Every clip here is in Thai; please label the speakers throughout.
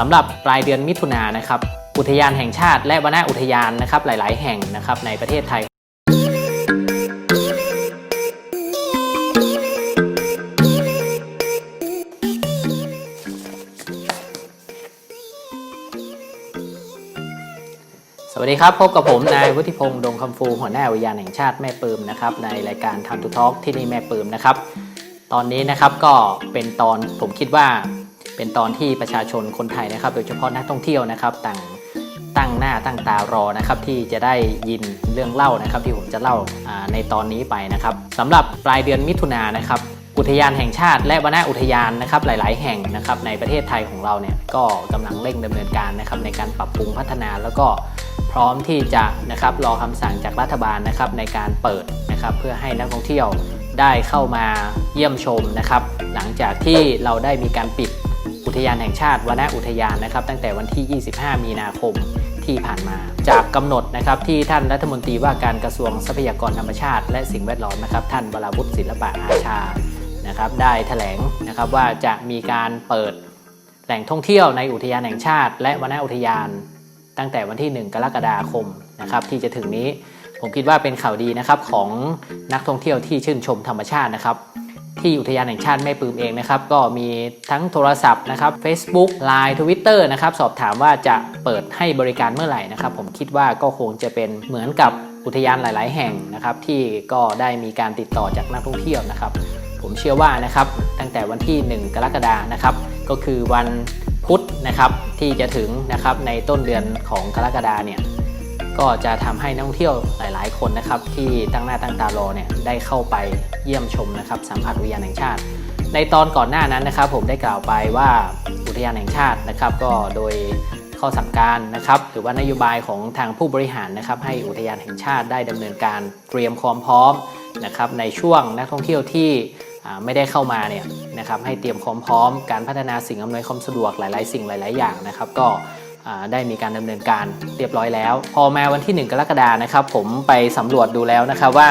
Speaker 1: สำหรับปลายเดือนมิถุนายนนะครับ อุทยานแห่งชาติ และวนอุทยานนะครับหลาย ๆ แห่งนะครับในประเทศไทย สวัสดีครับ พบกับผมนายวุฒิพงษ์ดงคำฟูหัวหน้าอุทยานแห่งชาติแม่ปืมนะครับในรายการทันทุทอกที่นี่แม่ปืมนะครับ ตอนนี้นะครับก็เป็นตอนผมคิดว่า เป็นตอนที่ประชาชนคนไทยนะครับ โดยเฉพาะนักท่องเที่ยวนะครับต่างตั้งหน้าตั้งตารอนะครับที่จะได้ยินเรื่องเล่านะครับ ที่ผมจะเล่าในตอนนี้ไปนะครับสำหรับปลายเดือนมิถุนายนนะครับอุทยานแห่งชาติ และวนอุทยานนะครับหลาย ๆ แห่งนะครับในประเทศไทยของเราเนี่ยก็กำลังเร่งดำเนินการนะครับในการปรับปรุงพัฒนาแล้วก็พร้อมที่จะนะครับรอคำสั่งจากรัฐบาลนะครับในการเปิดนะครับเพื่อให้นักท่องเที่ยวได้เข้ามาเยี่ยมชมนะครับ หลังจากที่เราได้มีการปิด อุทยานแห่งชาติวนอุทยานนะครับ ตั้งแต่วันที่ 25 มีนาคมที่ผ่านมา จากกำหนดนะครับที่ท่านรัฐมนตรีว่าการกระทรวงทรัพยากรธรรมชาติ และสิ่งแวดล้อมนะครับท่านวราวุฒิศิลปะอาชานะครับได้แถลงนะครับว่าจะมีการเปิดแหล่งท่องเที่ยวในอุทยานแห่งชาติ และวนอุทยาน ตั้งแต่วันที่ 1 กรกฎาคมนะครับที่จะถึงนี้ผมคิดว่าเป็นข่าวดีนะครับของนักท่องเที่ยวที่ชื่นชมธรรมชาตินะครับ ที่อุทยานแห่งชาติแม่ปืมเองนะครับก็มีทั้งโทรศัพท์นะครับ Facebook Line Twitter นะครับสอบถามว่าจะเปิดให้บริการเมื่อไหร่นะครับผมคิดว่าก็คงจะเป็นเหมือนกับอุทยานหลาย ๆ แห่งนะครับที่ก็ได้มีการติดต่อจากนักท่องเที่ยวนะครับ ผมเชื่อว่านะครับตั้งแต่วันที่ 1 กรกฎานะครับก็คือวันพุธนะครับที่จะถึงนะครับในต้นเดือนของกรกฎาเนี่ย ก็จะทำให้นักท่องเที่ยวหลาย ๆ คนนะครับที่ตั้งหน้าตั้งตารอเนี่ยได้เข้าไปเยี่ยมชมนะครับสัมผัสอุทยานแห่งชาติ ในตอนก่อนหน้านั้นนะครับ ผมได้กล่าวไปว่าอุทยานแห่งชาตินะครับ ก็โดยข้อสั่งการนะครับหรือว่านโยบายของทางผู้บริหารนะครับ ให้อุทยานแห่งชาติได้ดำเนินการเตรียมความพร้อมนะครับในช่วงนักท่องเที่ยวที่ไม่ได้เข้ามาเนี่ยนะครับให้เตรียมความพร้อมการพัฒนาสิ่งอำนวยความสะดวกหลาย ๆ สิ่งหลาย ๆ อย่างนะครับ ก็ ได้มีการดำเนินการเรียบร้อยแล้ว พอมาวันที่ 1 กรกฎานะครับผมไปสำรวจดูแล้วนะครับว่า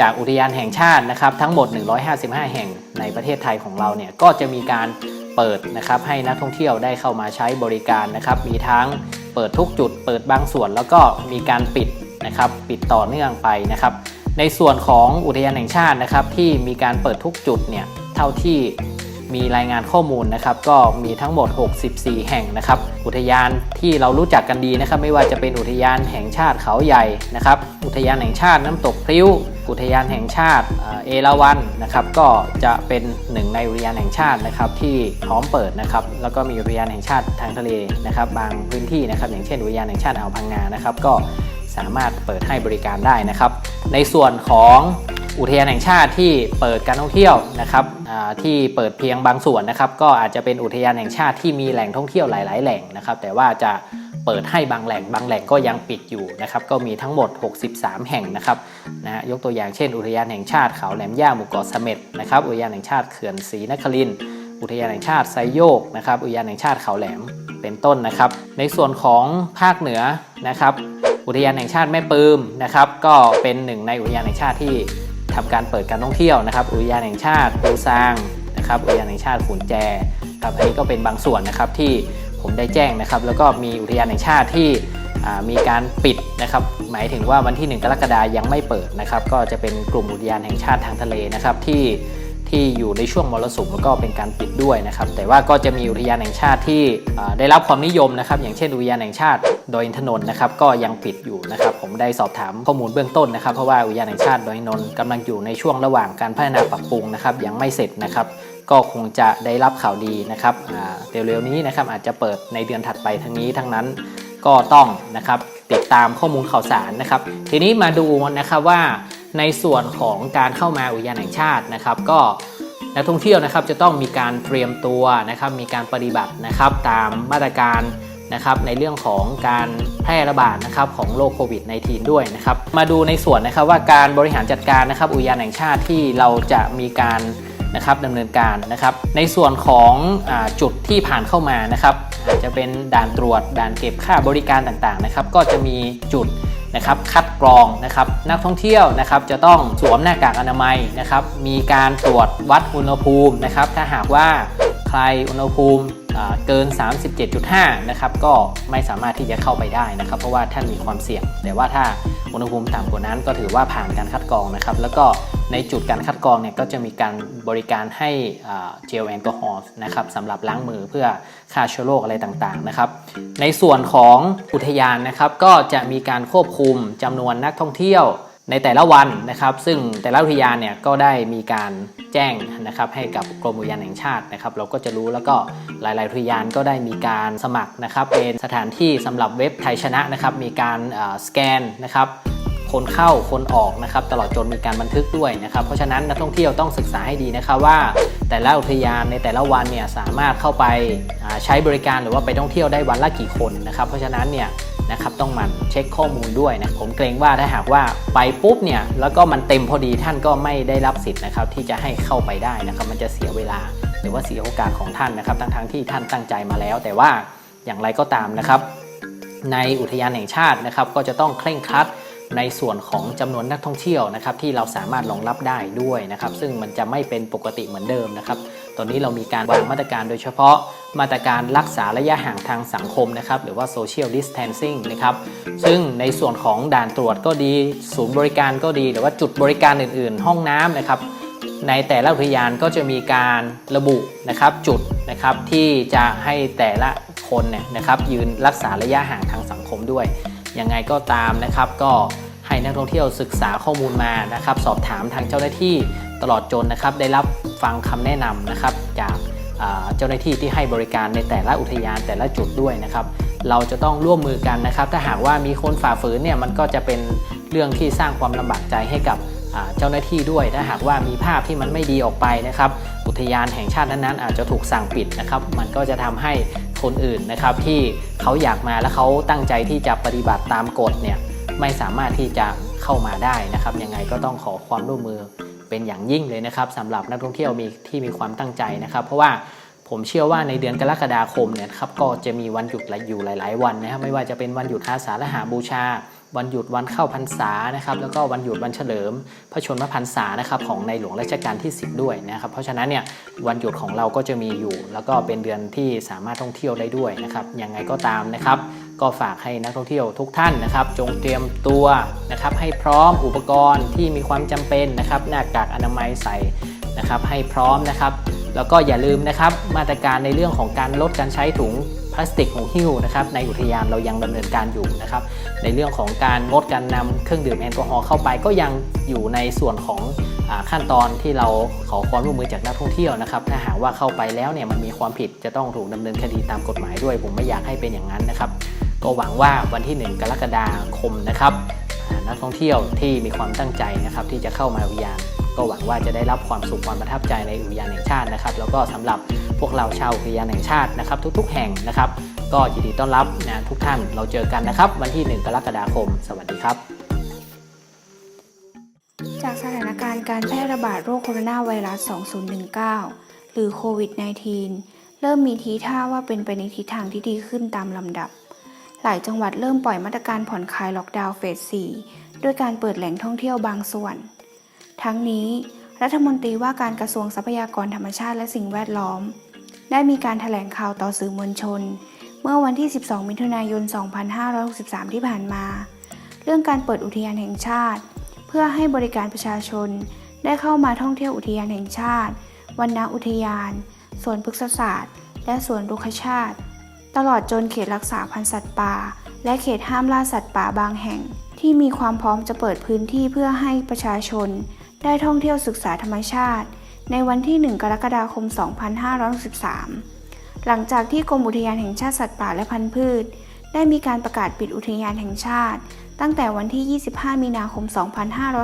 Speaker 1: จากอุทยานแห่งชาตินะครับทั้งหมด 155 แห่งในประเทศไทยของเราเนี่ยก็จะมีการเปิดนะครับให้นักท่องเที่ยวได้เข้ามาใช้บริการนะครับมีทั้งเปิดทุกจุด เปิดบางส่วน แล้วก็มีการปิดนะครับปิดต่อเนื่องไปนะครับในส่วนของอุทยานแห่งชาตินะครับที่มีการเปิดทุกจุดเนี่ยเท่าที่ มีรายงานข้อมูลนะครับ ก็มีทั้งหมด 64 แห่งนะครับ อุทยานที่เรารู้จักกันดีนะครับ ไม่ว่าจะเป็นอุทยานแห่งชาติเขาใหญ่นะครับ อุทยานแห่งชาติน้ำตกพริ้ว อุทยานแห่งชาติเอ่อเอราวัณนะครับ ก็จะเป็นหนึ่งในอุทยานแห่งชาตินะครับที่พร้อมเปิดนะครับ แล้วก็มีอุทยานแห่งชาติทางทะเลนะครับ บางพื้นที่นะครับอย่างเช่น อุทยานแห่งชาติอ่าวพังงานะครับ ก็สามารถเปิดให้บริการได้นะครับ ในส่วนของ อุทยานแห่งชาติที่เปิดการท่องเที่ยวนะครับที่เปิดเพียงบางส่วนนะครับก็อาจจะเป็นอุทยานแห่งชาติที่มีแหล่งท่องเที่ยวหลาย ๆ แหล่งนะครับแต่ว่าจะเปิดให้บางแหล่งบางแหล่งก็ยังปิดอยู่นะครับก็มีทั้งหมด 63 แห่งนะครับนะฮะยกตัวอย่างเช่น อุทยานแห่งชาติเขาแหลมย่าหมู่เกาะเสม็ดนะครับอุทยานแห่งชาติเขื่อนศรีนครินทร์อุทยานแห่งชาติไซโยกนะครับอุทยานแห่งชาติเขาแหลมเป็นต้นนะครับ ในส่วนของภาคเหนือนะครับ อุทยานแห่งชาติแม่ปืมนะครับ ก็เป็นหนึ่งในอุทยานแห่งชาติที่ ทำการเปิดการท่องเที่ยวนะครับอุทยานแห่งชาติปูซางนะครับอุทยานแห่งชาติขุนแจครับอันนี้ก็เป็นบางส่วนนะครับที่ผมได้แจ้งนะครับ แล้วก็มีอุทยานแห่งชาติที่มีการปิดนะครับ หมายถึงว่าวันที่ 1 กรกฎายังไม่เปิดนะครับ ก็จะเป็นกลุ่มอุทยานแห่งชาติทางทะเลนะครับที่ ที่อยู่ในช่วงมรสุมแล้วก็เป็นการปิดด้วยนะครับ แต่ว่าก็จะมีอุทยานแห่งชาติที่ได้รับความนิยมนะครับ อย่างเช่นอุทยานแห่งชาติดอยอินทนนท์นะครับก็ยังปิดอยู่นะครับ ผมได้สอบถามข้อมูลเบื้องต้นนะครับ เพราะว่าอุทยานแห่งชาติดอยอินทนนท์กำลังอยู่ในช่วงระหว่างการพัฒนาปรับปรุงนะครับยังไม่เสร็จนะครับก็คงจะได้รับข่าวดีนะครับเร็วๆนี้นะครับอาจจะเปิดในเดือนถัดไปทั้งนี้ทั้งนั้นก็ต้องนะครับติดตามข้อมูลข่าวสารนะครับ ทีนี้มาดูนะครับว่า ในส่วนของการเข้ามาอุทยานแห่งชาตินะครับ ก็นักท่องเที่ยวนะครับจะต้องมีการเตรียมตัวนะครับ มีการปฏิบัตินะครับตามมาตรการนะครับในเรื่องของการแพร่ระบาดนะครับของโรคโควิด -19 ด้วยนะครับ มาดูในส่วนนะครับว่าการบริหารจัดการนะครับอุทยานแห่งชาติที่เราจะมีการนะครับดำเนินการนะครับ ในส่วนของอจุดที่ผ่านเข้ามานะครับอาจจะเป็นด่านตรวจด่านเก็บค่าบริการต่างๆนะครับ ก็จะมีจุด นะครับคัดกรองนะครับนักท่องเที่ยวนะครับจะต้องสวมหน้ากากอนามัยนะครับมีการตรวจวัดอุณหภูมินะครับถ้าหากว่าใครอุณหภูมิ เกิน 37.5 นะครับ ก็ไม่สามารถที่จะเข้าไปได้นะครับ เพราะว่าท่านมีความเสี่ยง แต่ว่าถ้าอุณหภูมิต่ำกว่านั้นก็ถือว่าผ่านการคัดกรองนะครับ แล้วก็ในจุดการคัดกรองเนี่ยก็จะมีการบริการให้เจลแอลกอฮอล์นะครับสำหรับล้างมือเพื่อฆ่าเชื้อโรคอะไรต่างๆนะครับ ในส่วนของอุทยานนะครับก็จะมีการควบคุมจำนวนนักท่องเที่ยว ในแต่ละวันนะครับ ซึ่งแต่ละอุทยานเนี่ยก็ได้มีการแจ้งนะครับให้กับกรมอุทยานแห่งชาตินะครับ เราก็จะรู้แล้วก็หลาย ๆ อุทยานก็ได้มีการสมัครนะครับ เป็นสถานที่สำหรับเว็บไทยชนะนะครับ มีการสแกนนะครับคนเข้าคนออกนะครับตลอดจนมีการบันทึกด้วยนะครับ เพราะฉะนั้นนักท่องเที่ยวต้องศึกษาให้ดีนะครับว่า แต่ละอุทยานในแต่ละวันเนี่ยสามารถเข้าไปใช้บริการหรือว่าไปท่องเที่ยวได้วันละกี่คนนะครับ เพราะฉะนั้นเนี่ย นะครับต้องมันเช็คข้อมูลด้วยนะผมเกรงว่าถ้าหากว่าไปปุ๊บเนี่ยแล้วก็มันเต็มพอดีท่านก็ไม่ได้รับสิทธิ์นะครับที่จะให้เข้าไปได้นะครับมันจะเสียเวลา หรือว่าเสียโอกาสของท่านนะครับทั้งๆที่ท่านตั้งใจมาแล้ว แต่ว่าอย่างไรก็ตามนะครับ ในอุทยานแห่งชาตินะครับก็จะต้องเคร่งครัดในส่วนของจำนวนนักท่องเที่ยวนะครับที่เราสามารถรองรับได้ด้วยนะครับซึ่งมันจะไม่เป็นปกติเหมือนเดิมนะครับตอนนี้เรามีการวางมาตรการโดยเฉพาะ มาตรการรักษาระยะห่างทางสังคมนะครับ หรือว่า social distancing นะครับ ซึ่งในส่วนของด่านตรวจก็ดี ศูนย์บริการก็ดี หรือว่าจุดบริการอื่น ๆ ห้องน้ำนะครับ ในแต่ละอุทยานก็จะมีการระบุนะครับจุดนะครับที่จะให้แต่ละคนเนี่ยนะครับยืนรักษาระยะห่างทางสังคมด้วย ยังไงก็ตามนะครับก็ให้นักท่องเที่ยวศึกษาข้อมูลมานะครับ สอบถามทางเจ้าหน้าที่ตลอดจนนะครับ ได้รับฟังคำแนะนำนะครับจาก เจ้าหน้าที่ที่ให้บริการในแต่ละอุทยานแต่ละจุดด้วยนะครับ เราจะต้องร่วมมือกันนะครับ ถ้าหากว่ามีคนฝ่าฝืนเนี่ยมันก็จะเป็นเรื่องที่สร้างความลำบากใจให้กับเจ้าหน้าที่ด้วย ถ้าหากว่ามีภาพที่มันไม่ดีออกไปนะครับ อุทยานแห่งชาตินั้นๆอาจจะถูกสั่งปิดนะครับ มันก็จะทำให้คนอื่นนะครับที่เขาอยากมาและเขาตั้งใจที่จะปฏิบัติตามกฎเนี่ยไม่สามารถที่จะเข้ามาได้นะครับ ยังไงก็ต้องขอความร่วมมือ เป็นอย่างยิ่งเลยนะครับสำหรับนักท่องเที่ยวมีที่มีความตั้งใจนะครับ เพราะว่าผมเชื่อว่าในเดือนกรกฎาคมเนี่ยครับก็จะมีวันหยุดอยู่หลาย ๆ วันนะครับไม่ว่าจะเป็นวันหยุดอาสาฬหาบูชา วันหยุดวันเข้าพรรษานะครับแล้วก็วันหยุดวันเฉลิม พระชนมพรรษานะครับของในหลวงรัชกาลที่ 10 ด้วยนะครับเพราะฉะนั้นเนี่ยวันหยุดของเราก็จะมีอยู่ แล้วก็เป็นเดือนที่สามารถท่องเที่ยวได้ด้วยนะครับยังไงก็ตามนะครับ ก็ฝากให้นักท่องเที่ยวทุกท่านนะครับ จงเตรียมตัวนะครับให้พร้อมอุปกรณ์ที่มีความจำเป็นนะครับหน้ากากอนามัยใส่นะครับให้พร้อมนะครับ แล้วก็อย่าลืมนะครับมาตรการในเรื่องของการลดการใช้ถุงพลาสติกหูหิ้วนะครับในอุทยานเรายังดำเนินการอยู่นะครับ ในเรื่องของการงดการนำเครื่องดื่มแอลกอฮอล์เข้าไปก็ยังอยู่ในส่วนของอขั้นตอนที่เราขอความร่วมมือจากนักท่องเที่ยวนะครับ ถ้าหากว่าเข้าไปแล้วเนี่ยมันมีความผิดจะต้องถูกดำเนินคดีตามกฎหมายด้วย ผมไม่อยากให้เป็นอย่างนั้นนะครับ ก็หวังว่าวันที่ 1 กรกฎาคมนะครับนักท่องเที่ยวที่มีความตั้งใจนะครับที่จะเข้ามาอุทยานก็หวังว่าจะได้รับความสุขความประทับใจในอุทยานแห่งชาตินะครับ แล้วก็สำหรับพวกเราชาวอุทยานแห่งชาตินะครับ ทุกๆ แห่งนะครับ ก็ยินดีต้อนรับนะทุกท่านเราเจอกันนะครับ วันที่ 1 กรกฎาคม สวัสดีครับ
Speaker 2: จากสถานการณ์การแพร่ระบาดโรคโคโรนาไวรัส 2019 หรือโควิด -19 เริ่มมีทีท่าว่าเป็นไปในทิศทางที่ดีขึ้นตามลำดับ หลายจังหวัดเริ่มปล่อยมาตรการผ่อนคลายล็อกดาวน์เฟส 4 ด้วยการเปิดแหล่งท่องเที่ยวบางส่วน ทั้งนี้ รัฐมนตรีว่าการกระทรวงทรัพยากรธรรมชาติและสิ่งแวดล้อม ได้มีการถแถลงข่าวต่อสื่อมวลชน เมื่อวันที่ 12 มิถุนายน 2563 ที่ผ่านมา เรื่องการเปิดอุทยานแห่งชาติ เพื่อให้บริการประชาชน ได้เข้ามาท่องเที่ยวอุทยานแห่งชาติวันนาอุทยานสวนพฤกษศาสตร์ และสวนรุกขชาติ ตลอดจนเขตรักษาพันธุ์สัตว์ป่า และเขตห้ามล่าสัตว์ป่าบางแห่ง ที่มีความพร้อมจะเปิดพื้นที่เพื่อให้ประชาชน ได้ท่องเที่ยวศึกษาธรรมชาติ ในวันที่ 1 กรกฎาคม 2563 หลังจากที่กรมอุทยานแห่งชาติสัตว์ป่าและพันธุ์พืช ได้มีการประกาศปิดอุทยานแห่งชาติ ตั้งแต่วันที่ 25 มีนาคม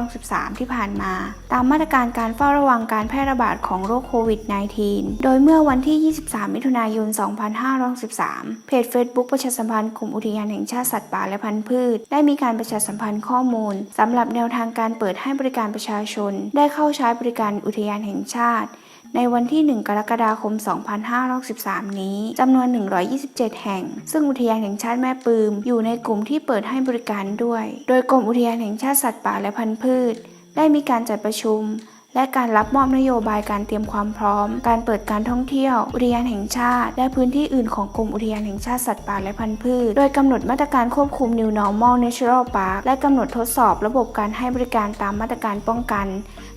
Speaker 2: 2563 ที่ผ่านมา ตามมาตรการการเฝ้าระวังการแพร่ระบาดของโรคโควิด -19 โดยเมื่อวันที่ 23 มิถุนายน 2563 เพจ Facebook ประชาสัมพันธ์กลุ่มอุทยานแห่งชาติสัตว์ป่าและพันธุ์พืช ได้มีการประชาสัมพันธ์ข้อมูลสำหรับแนวทางการเปิดให้บริการประชาชน ได้เข้าใช้บริการอุทยานแห่งชาติ ในวันที่ 1 กรกฎาคม 2563 นี้จำนวน 127 แห่ง ซึ่งอุทยานแห่งชาติแม่ปืม อยู่ในกลุ่มที่เปิดให้บริการด้วย โดยกรมอุทยานแห่งชาติสัตว์ป่าและพันธุ์พืช ได้มีการจัดประชุมและการรับมอบนโยบายการเตรียมความพร้อม การเปิดการท่องเที่ยว อุทยานแห่งชาติ และพื้นที่อื่นของกรมอุทยานแห่งชาติสัตว์ป่าและพันธุ์พืช โดยกำหนดมาตรการควบคุม New Normal Natural Park และกำหนดทดสอบระบบการให้บริการตามมาตรการป้องกัน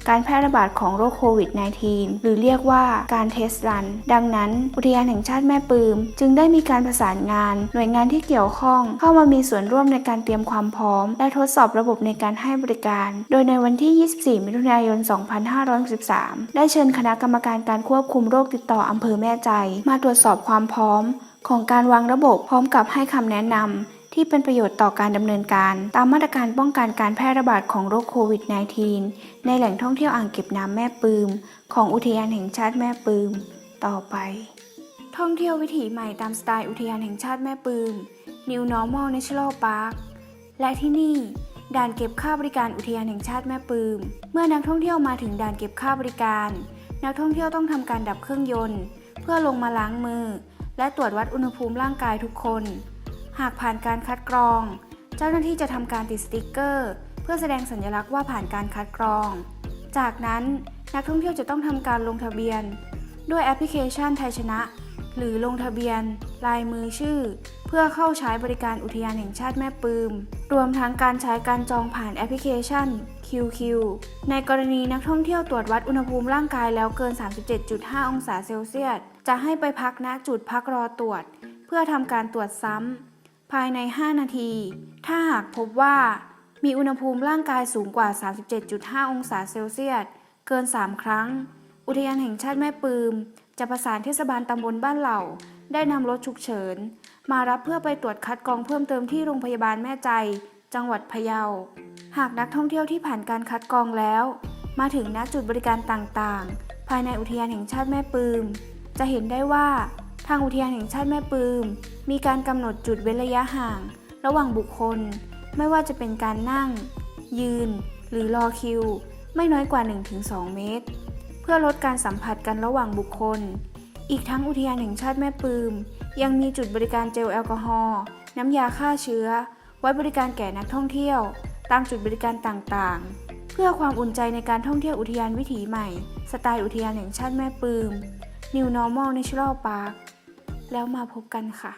Speaker 2: การแพร่ระบาดของโรคโควิด -19 หรือเรียกว่าการเทสรัน ดังนั้น อุทยานแห่งชาติแม่ปืม จึงได้มีการประสานงาน หน่วยงานที่เกี่ยวข้อง เข้ามามีส่วนร่วมในการเตรียมความพร้อม และทดสอบระบบในการให้บริการ โดยในวันที่ 24 มิถุนายน 2563 ได้เชิญคณะกรรมการการควบคุมโรคติดต่ออำเภอแม่ใจ มาตรวจสอบความพร้อม ของการวางระบบพร้อมกับให้คำแนะนำ ที่เป็นประโยชน์ต่อการดำเนินการ ตามมาตรการป้องกันการแพร่ระบาดของโรคโควิด -19 ในแหล่งท่องเที่ยวอ่างเก็บน้ำแม่ปืม ของอุทยานแห่งชาติแม่ปืม ต่อไป ท่องเที่ยววิถีใหม่ตามสไตล์อุทยานแห่งชาติแม่ปืม New Normal Natural Park และที่นี่ด่านเก็บค่าบริการอุทยานแห่งชาติแม่ปืม เมื่อนักท่องเที่ยวมาถึงด่านเก็บค่าบริการ นักท่องเที่ยวต้องทำการดับเครื่องยนต์ เพื่อลงมาล้างมือ และตรวจวัดอุณหภูมิร่างกายทุกคน หากผ่านการคัดกรอง เจ้าหน้าที่จะทำการติดสติกเกอร์ เพื่อแสดงสัญลักษณ์ว่าผ่านการคัดกรอง จากนั้นนักท่องเที่ยวจะต้องทำการลงทะเบียน ด้วยแอปพลิเคชันไทยชนะ หรือลงทะเบียน ลายมือชื่อ เพื่อเข้าใช้บริการอุทยานแห่งชาติแม่ปืม รวมทั้งการใช้การจองผ่านแอปพลิเคชัน QQ ในกรณีนักท่องเที่ยวตรวจวัดอุณหภูมิร่างกายแล้วเกิน 37.5 องศาเซลเซียส จะให้ไปพักณจุดพักรอตรวจ เพื่อทำการตรวจซ้ำ ภายใน 5 นาที ถ้าหากพบว่า มีอุณหภูมิร่างกายสูงกว่า 37.5 องศาเซลเซียส เกิน 3 ครั้ง อุทยานแห่งชาติแม่ปืม จะประสานเทศบาลตำบลบ้านเหล่า ได้นำรถฉุกเฉิน มารับเพื่อไปตรวจคัดกรองเพิ่มเติมที่โรงพยาบาลแม่ใจ จังหวัดพะเยา หากนักท่องเที่ยวที่ผ่านการคัดกรองแล้ว มาถึงณจุดบริการต่างๆ ภายในอุทยานแห่งชาติแม่ปืม จะเห็นได้ว่า ทางอุทยานแห่งชาติแม่ปืม มีการกำหนดจุดเว้นระยะห่าง ระหว่างบุคคล ไม่ว่าจะเป็นการนั่ง ยืน หรือรอคิว ไม่น้อยกว่า 1-2 เมตร เพื่อลดการสัมผัสกันระหว่างบุคคล อีกทั้งอุทยานแห่งชาติแม่ปืม ยังมีจุดบริการเจลแอลกอฮอล์น้ำยาฆ่าเชื้อ ไว้บริการแก่นักท่องเที่ยว ตามจุดบริการต่างๆ เพื่อความอุ่นใจในการท่องเที่ยวอุทยานวิถีใหม่ สไตล์อุทยานแห่งชาติแม่ปืม New Normal Natural Park แล้วมาพบกันค่ะ